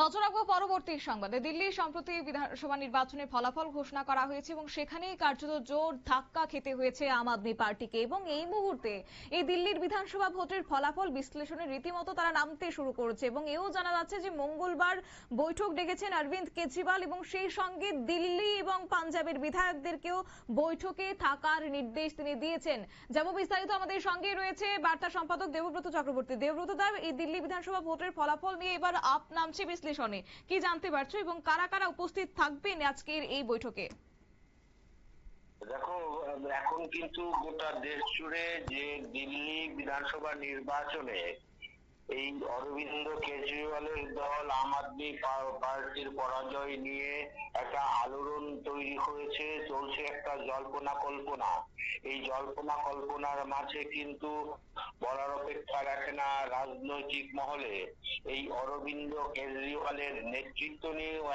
নজর রাখব পরবর্তী সংবাদে। দিল্লি সম্প্রতি বিধানসভা নির্বাচনের ফলাফল ঘোষণা করা হয়েছে এবং সেখানেই কার্যত জোর ধাক্কা খেতে হয়েছে আম আদমি পার্টিকে এবং এই মুহূর্তে এই দিল্লির বিধানসভা ভোটের ফলাফল বিশ্লেষণে রীতিমতো তারা নামতে শুরু করেছে এবং এও জানা যাচ্ছে যে মঙ্গলবার বৈঠক ডেকেছেন অরবিন্দ কেজরিওয়াল এবং সেই সঙ্গে দিল্লি এবং পাঞ্জাবের বিধায়কদেরকেও বৈঠকে থাকার নির্দেশ তিনি দিয়েছেন। যেমন বিস্তারিত আমাদের সঙ্গে রয়েছে বার্তা সম্পাদক দেবব্রত চক্রবর্তী। দেবব্রত দেব এই দিল্লি বিধানসভা ভোটের ফলাফল নিয়ে এবার আপ নামছে বিশ্লেষণে। কি জানতে পারছ এবং কারা কারা উপস্থিত থাকবেন আজকের এই বৈঠকে? দেখো, এখন কিন্তু গোটা দেশ জুড়ে যে দিল্লি বিধানসভা নির্বাচনে এই অরবিন্দ কেজরিওয়ালের দল আম আদমি পার্টির পরাজয় নিয়ে একটা আলোড়ন তৈরি হয়েছে, চলছে একটা জল্পনা কল্পনা। এই জল্পনা কল্পনার মাঝে কিন্তু বলার অপেক্ষা রাখে না রাজনৈতিক মহলে। এই অরবিন্দ কেজরিওয়ালের নেতৃত্ব নিয়েও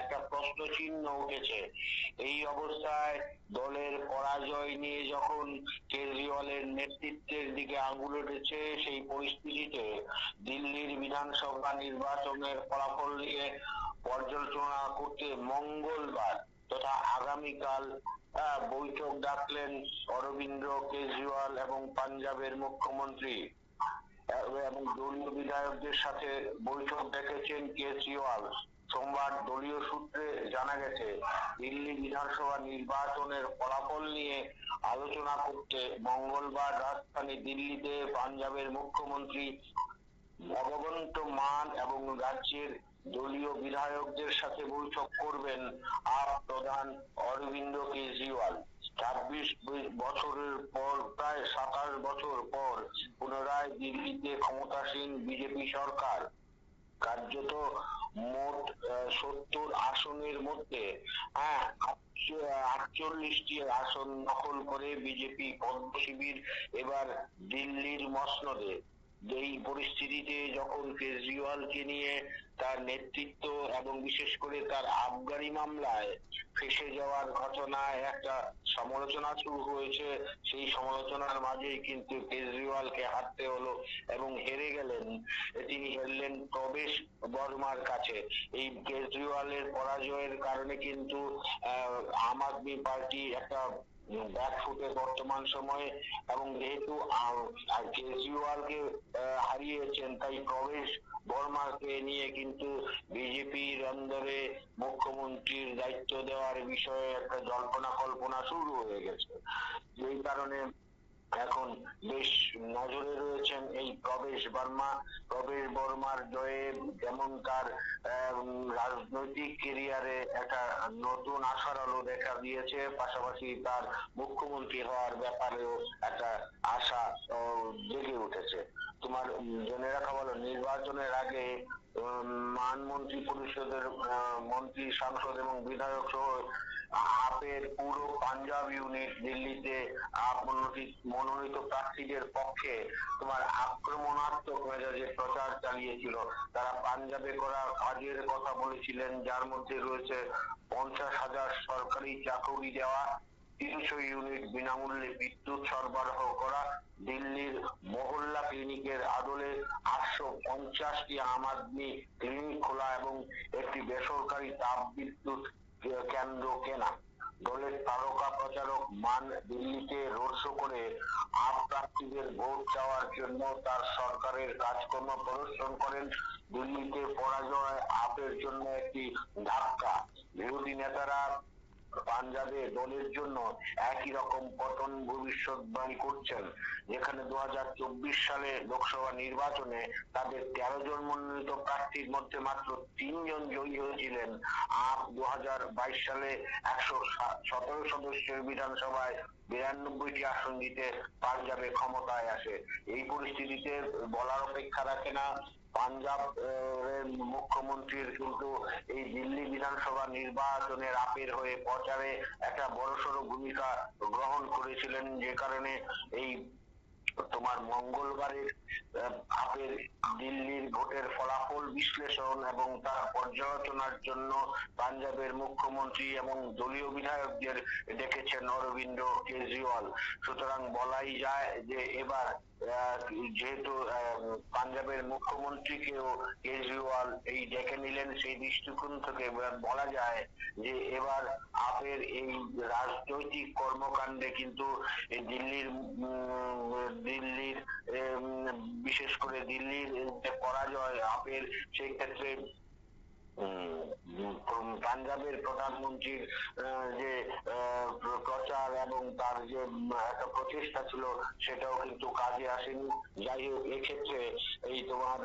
একটা প্রশ্ন চিহ্ন উঠেছে। এই অবস্থায় দলের পরাজয় নিয়ে যখন কেজরিওয়ালের নেতৃত্বের দিকে আঙুল উঠেছে, সেই পরিস্থিতিতে দিল্লির বিধানসভা নির্বাচনের ফলাফল নিয়ে পর্যালোচনা করতে মঙ্গলবার তথা আগামীকাল বৈঠক ডাকলেন অরবিন্দ কেজরিওয়াল এবং পাঞ্জাবের মুখ্যমন্ত্রী। এবং দলীয় বিধায়কদের সাথে বৈঠক ডেকেছেন কেজরিওয়াল। সোমবার দলীয় সূত্রে জানা গেছে, দিল্লি বিধানসভা নির্বাচনের ফলাফল নিয়ে আলোচনা করতে মঙ্গলবার রাজধানী দিল্লিতে পাঞ্জাবের মুখ্যমন্ত্রী ভগবন্ত মান এবং রাজ্যের দলীয় বিধায়কদের সাথে বৈঠক করবেন আপ প্রধান অরবিন্দ কেজরিওয়াল। ছাব্বিশ বছরের পর, প্রায় সাতাশ বছর পর পুনরায় দিল্লিতে ক্ষমতাসীন বিজেপি সরকার। কার্যত মোট সত্তর আসনের মধ্যে হ্যাঁ আটচল্লিশটি আসন দখল করে বিজেপি পদ্ম শিবির এবার দিল্লির মসনদে। এই পরিস্থিতিতে যখন কেজরিওয়ালকে নিয়ে তার নেতৃত্ব এবং বিশেষ করে তার আবগারি মামলায় ফেসে যাওয়ার ঘটনায় একটা সমালোচনা শুরু হয়েছে। সেই সমালোচনার মাঝেই কিন্তু কেজরিওয়ালকে হারতে হলো এবং হেরে গেলেন। তিনি হেরলেন প্রবেশ বর্মার কাছে। এই কেজরিওয়ালের পরাজয়ের কারণে কিন্তু আম আদমি পার্টি একটা ব্যাকফুটে বর্তমান সময়ে এবং যেহেতু কেজরিওয়ালকে হারিয়েছেন, তাই প্রবেশ বর্মাকে নিয়ে কিন্তু বিজেপির অন্দরে মুখ্যমন্ত্রীর দায়িত্ব দেওয়ার বিষয়ে একটা জল্পনা কল্পনা শুরু হয়ে গেছে। যেই কারণে এখন বেশ নজরে রয়েছেন এই প্রবেশ বর্মা। প্রবেশ বর্মার জয়ে যেমন তার রাজনৈতিক কেরিয়ারে একটা নতুন আশার আলো দেখা দিয়েছে, পাশাপাশি তার মুখ্যমন্ত্রী হওয়ার ব্যাপারেও একটা আশা জেগে উঠেছে। তোমার জেনে রাখা ভালো, নির্বাচনের আগে মানমন্ত্রী পরিষদের মন্ত্রী, সাংসদ এবং বিধায়ক সহ আপের পুরো পাঞ্জাব ইউনিট দিল্লিতে মনোনীত প্রার্থীদের পক্ষে তোমার আক্রমণাত্মক মেজাজে প্রচার চালিয়েছিল। তারা পাঞ্জাবে করা কাজের কথা বলেছিলেন, যার মধ্যে রয়েছে পঞ্চাশ হাজার সরকারি চাকরি দেওয়া, তিনশো ইউনিট বিনামূল্যে বিদ্যুৎ সরবরাহ করা, দিল্লির মহল্লা ক্লিনিকের আদলে আটশো পঞ্চাশটি আম আদমি ক্লিনিক খোলা এবং একটি বেসরকারি তাপ বিদ্যুৎ কেন্দ্র কেনা। দলের তারকা প্রচারক মান দিল্লিতে রোড শো করে আপ প্রার্থীদের ভোট চাওয়ার জন্য তার সরকারের কাজকর্ম প্রদর্শন করেন। দিল্লিতে পরাজয় আপের জন্য একটি ধাক্কা। বিরোধী নেতারা পাঞ্জাবে দলের জন্য একই রকম পতন ভবিষ্যৎবাণী করছেন। যেখানে দু হাজার চব্বিশ সালে লোকসভা নির্বাচনে তাদের তেরো জন মনোনীত প্রার্থীর মধ্যে মাত্র তিনজন জয়ী হয়েছিলেন। আপ দু হাজার বাইশ সালে একশো সতেরো সদস্যের বিধানসভায় বিরানব্বইটি আসন জিতে পাঞ্জাবে ক্ষমতায় আসে। এই পরিস্থিতিতে বলার অপেক্ষা রাখে না পাঞ্জাব মুখ্যমন্ত্রীর, কিন্তু এই দিল্লি বিধানসভা নির্বাচনের আপের হয়ে প্রচারে একটা বড়সড় ভূমিকা গ্রহণ করেছিলেন যে কারণে এই তোমার মঙ্গলবারের আপের দিল্লির ভোটের ফলাফল বিশ্লেষণ এবং তার পর্যালোচনার জন্য পাঞ্জাবের মুখ্যমন্ত্রী এবং দলীয় বিধায়কদের ডেকেছেন অরবিন্দ কেজরিওয়াল। সুতরাং বলাই যায় যে এবার যেহেতু পাঞ্জাবের মুখ্যমন্ত্রীকেও কেজরিওয়াল এই ডেকে নিলেন সেই দৃষ্টিকোণ থেকে বলা যায় যে এবার আপের এই রাজনৈতিক কর্মকাণ্ডে কিন্তু দিল্লির দিল্লির বিশেষ করে দিল্লির পরাজয়, আপের সেই ক্ষেত্রে পাঞ্জাবের প্রধানমন্ত্রীর যে প্রচার এবং তার যে একটা প্রচেষ্টা ছিল, সেটাও কিন্তু কাজে আসেনি। যাই হোক, এক্ষেত্রে এই তোমার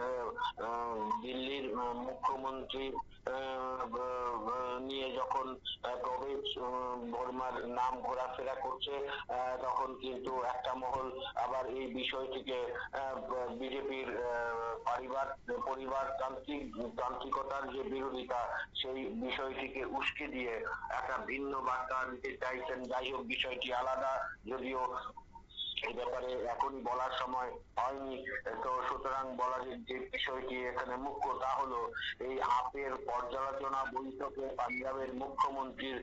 দিল্লির মুখ্যমন্ত্রী যখন প্রবেশ বর্মার নাম ঘোরাফেরা করছে তখন কিন্তু একটা মহল আবার এই বিষয়টিকে বিজেপির পরিবার, পরিবারতান্ত্রিক, তান্ত্রিকতার যে বিরোধিতা, সেই বিষয়টিকে উস্কে দিয়ে একটা ভিন্ন বার্তা দিতে চাইছেন। যাই হোক, বিষয়টি আলাদা, যদিও এই ব্যাপারে এখনই বলার সময় হয়নি। তো সুতরাং বলা যে বিষয়টি এখানে মুখ্য তা হলো এই আপের পর্যালোচনা বৈঠকে পাঞ্জাবের মুখ্যমন্ত্রীর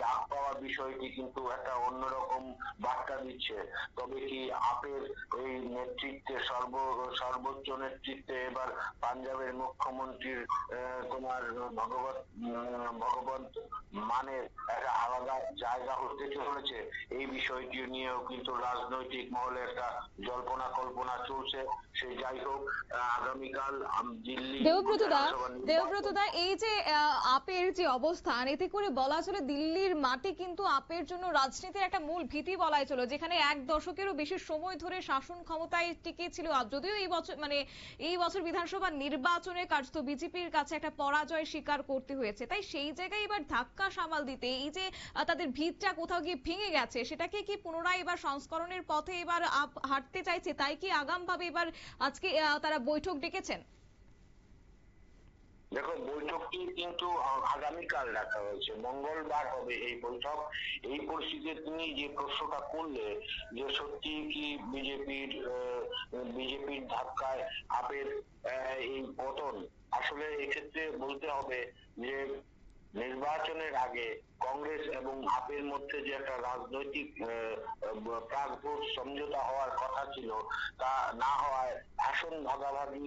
ডাক পাওয়া বিষয়টি কিন্তু একটা অন্যরকম বার্তা দিচ্ছে। তবে কি আপের এই নেতৃত্বে, সর্ব, সর্বোচ্চ নেতৃত্বে এবার পাঞ্জাবের মুখ্যমন্ত্রীর তোমার ভগবত ভগবন্ত মানের একটা আলাদা জায়গা হতে চলেছে। এই বিষয়টি নিয়েও কিন্তু রাজনৈতিক মহলে একটা জল্পনা কল্পনা চলছে। সে যাই হোক আগামীকাল দিল্লি দেবব্রত দা দেবব্রত দা এই যে আপের যে অবস্থান এতে করে বলা চলে দিল্লির মাটি কিন্তু আপের জন্য রাজনীতির একটা মূল ভীতি বলাই চলো যেখানে এক দশকেরও বেশি সময় ধরে শাসন ক্ষমতায় টিকে ছিল যদিও এই বছর মানে এই বছর বিধানসভা নির্বাচনে কার্যত বিজেপির কাছে একটা পরাজয় স্বীকার করতে হয়েছে। তাই সেই জায়গায় এবার ধাক্কা সামাল দিতে এই যে তাদের ভিতটা কোথাও গিয়ে ভেঙে গেছে সেটাকে কি পুনরায় এবার সংস্করণের পথে এবার হাঁটতে চাইছে, তাই কি আগাম ভাবে এবার আজকে তারা বৈঠক ডেকেছেন? দেখো, বৈঠকটি কিন্তু আগামীকাল রাখা হয়েছে। মঙ্গলবার হবে এই বৈঠক। এই পরিস্থিতিতে তুমি যে প্রশ্নটা করলে যে সত্যি কি বিজেপির বিজেপির ধাক্কায় আপের এই পতন, আসলে এক্ষেত্রে বলতে হবে যে নির্বাচনের আগে কংগ্রেস এবং আপের মধ্যে যে একটা রাজনৈতিক প্রাক ভোট সমঝোতা হওয়ার কথা ছিল, তা না হওয়ায় আসন ভাগাভাগি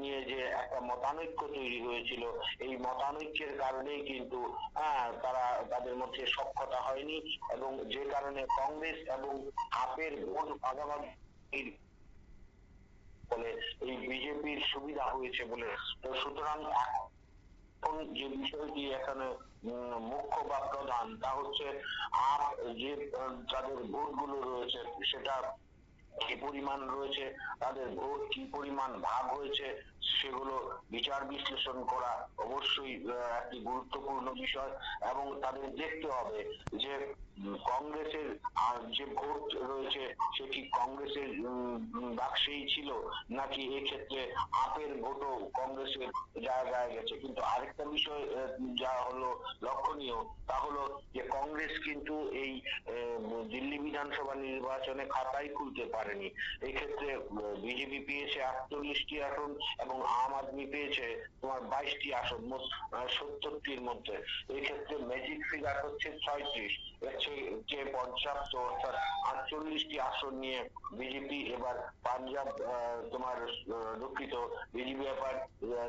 নিয়ে যে একটা মতানৈক্য তৈরি হয়েছিল, এই মতানৈক্যের কারণেই কিন্তু হ্যাঁ তারা তাদের মধ্যে সক্ষতা হয়নি এবং যে কারণে কংগ্রেস এবং আপের ভোট ভাগাভাগির ফলে এই বিজেপির সুবিধা হয়েছে বলে। তো সুতরাং এখন যে বিষয়টি এখানে মুখ্য বা প্রধান তা হচ্ছে আপ যে যাদের ভোটগুলো রয়েছে, সেটা কি পরিমাণ রয়েছে তাদের ভোট কি পরিমাণ ভাগ হয়েছে সেগুলো বিচার বিশ্লেষণ করা অবশ্যই একটি গুরুত্বপূর্ণ বিষয় এবং তাদের দেখতে হবে যে কংগ্রেসের যে ভোট রয়েছে সেটি কংগ্রেসের উম, উম, বাক্সেই ছিল নাকি এক্ষেত্রে আপের ভোটও কংগ্রেসের জায়গায় গেছে? কিন্তু আরেকটা বিষয় যা হলো লক্ষণীয় তা হলো যে কংগ্রেস কিন্তু এই দিল্লি বিধানসভা নির্বাচনে খাতাই খুলতে পারেনি। এই ক্ষেত্রে বিজেপি পেয়েছে আটচল্লিশটি আসন এবং আম আদমি পেয়েছে তোমার বাইশটি আসন, মোট সত্তরটির মধ্যে। এই ক্ষেত্রে ম্যাজিক ফিগার হচ্ছে ছয়ত্রিশ এর চেয়ে- পর্যাপ্ত, অর্থাৎ আটচল্লিশটি আসন নিয়ে বিজেপি এবার পাঞ্জাব তোমার দুঃখিত, বিজেপি এবার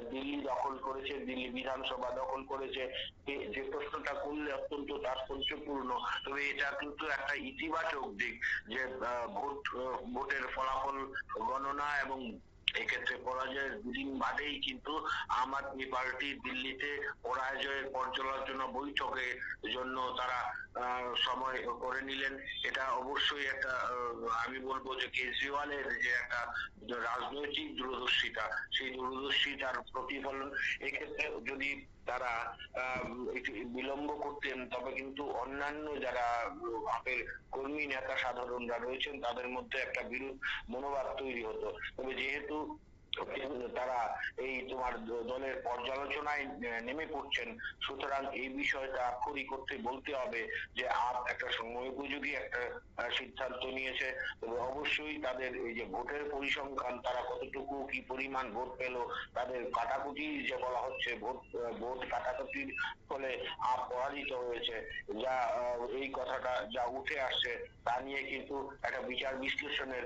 দিল্লি দখল করেছে, দিল্লি বিধানসভা দখল করেছে। যে প্রশ্নটা করলে অত্যন্ত তাৎপর্যপূর্ণ। তবে এটা কিন্তু একটা ইতিবাচক দিক যে ভোট ভোটের ফলাফল গণনা এবং এক্ষেত্রে পরাজয়ের দুদিন বাদেই কিন্তু আম আদমি পার্টি দিল্লিতে পরাজয়ের পর্যালোচনা বৈঠকে জন্য তারা সময় করে নিলেন। এটা অবশ্যই একটা আমি বলব যে কেজরিওয়ালের যে একটা রাজনৈতিক দূরদর্শিতা, সেই দূরদর্শিতার প্রতিফলন। এক্ষেত্রে যদি তারা বিলম্ব করতেন, তবে কিন্তু অন্যান্য যারা আপের কর্মী, নেতা সাধারণরা রয়েছেন, তাদের মধ্যে একটা বিরূপ মনোভাব তৈরি হতো। তবে যেহেতু তারা এই তোমার দলের পর্যালোচনায় নেমে পড়ছেন। সুতরাং এই বিষয়টা আক্ষরিক করতে বলতে হবে যে আপ একটা সময়োপযোগী একটা সিদ্ধান্ত নিয়েছে। তবে অবশ্যই তাদের এই যে ভোটের পরিসংখ্যান তারা কতটুকু কি পরিমাণ ভোট পেল তাদের কাটাকুটি যে বলা হচ্ছে ভোট ভোট কাটাকুটির ফলে আপ পরাজিত হয়েছে। যা এই কথাটা যা উঠে আসছে তা নিয়ে কিন্তু একটা বিচার বিশ্লেষণের।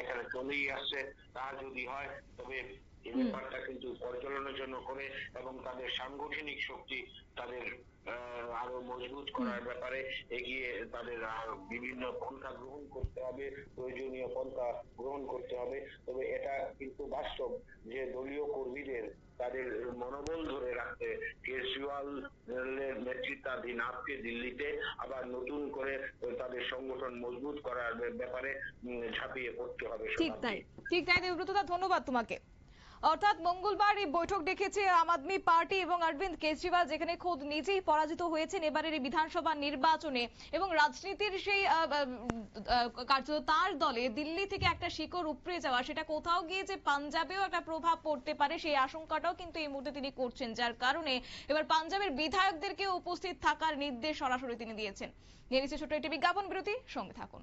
এখানে চলেই আসছে। তা যদি হয় তবে এই ব্যাপারটা কিন্তু পর্যালোচনার জন্য করে এবং তাদের সাংগঠনিক শক্তি তাদের আরও মজবুত করার ব্যাপারে এগিয়ে তাদের বিভিন্ন পন্থা গ্রহণ করতে হবে প্রয়োজনীয় পন্থা গ্রহণ করতে হবে। তবে এটা কিন্তু বাস্তব যে দলীয় কর্মীদের তাদের মনোবল ধরে রাখতে কেজরিওয়াল নেতৃত্বাধীন আপকে দিল্লিতে আবার নতুন করে তাদের সংগঠন মজবুত করার ব্যাপারে ঝাঁপিয়ে পড়তে হবে ঠিক তাই। ঠিক তাই দেবব্রতদা ধন্যবাদ তোমাকে। অর্থাৎ মঙ্গলবার এই বৈঠক ডেকেছে আম আদমি পার্টি এবং অরবিন্দ কেজরিওয়াল, যেখানে খোদ নিজেই পরাজিত হয়েছেন এবারের বিধানসভা নির্বাচনে। এবং রাজনীতির সেই কার্যত তার দলে দিল্লি থেকে একটা শিকড় উপড়ে যাওয়া, সেটা কোথাও গিয়ে যে পাঞ্জাবেও একটা প্রভাব পড়তে পারে সেই আশঙ্কাটাও কিন্তু এই মুহূর্তে তিনি করছেন, যার কারণে এবার পাঞ্জাবের বিধায়কদেরকে উপস্থিত থাকার নির্দেশ সরাসরি তিনি দিয়েছেন। নিয়ে নিচ্ছে ছোট্ট একটি বিজ্ঞাপন, বিরতি, সঙ্গে থাকুন।